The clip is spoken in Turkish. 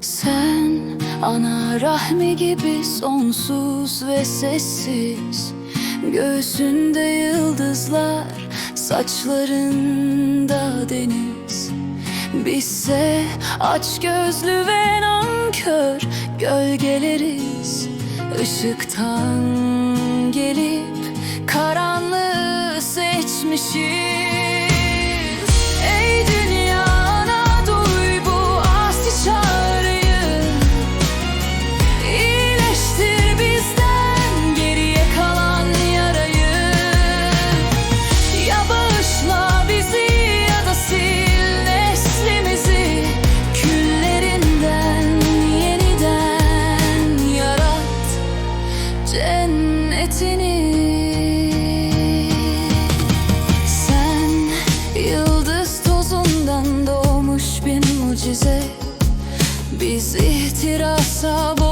Sen ana rahmi gibi sonsuz ve sessiz. Göğsünde yıldızlar, saçlarında deniz. Bizse aç gözlü ve nankör gölgeleriz. Işıktan gelip karanlık geçmişim. of all.